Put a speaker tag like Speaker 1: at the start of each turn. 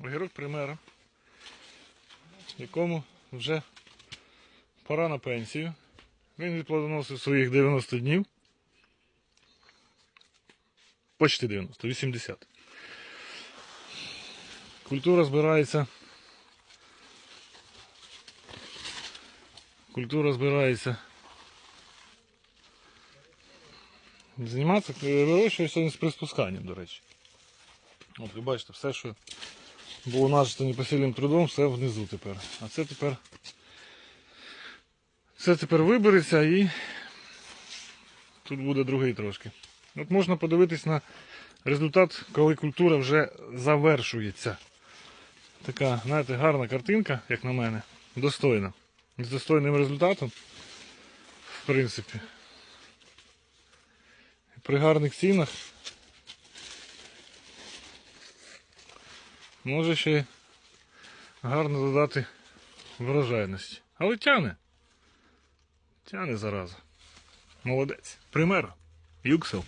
Speaker 1: огірок примера, якому вже пора на пенсію. Він відплодоносив своїх 90 днів. Почти 90, 80. Культура збирається. Культура збирається. Зніматися, вирощує сьогодні з приспусканням, до речі. От ви бачите, все, що було нажито непосильним трудом, все внизу тепер. А це тепер. Це тепер вибереться і тут буде другий трошки. От можна подивитись на результат, коли культура вже завершується. Така, знаєте, гарна картинка, як на мене, достойна. З достойним результатом, в принципі. При гарних цінах може ще гарно додати врожайності. Але тяне. Тяне зараза. Молодець. Пример. Юксел.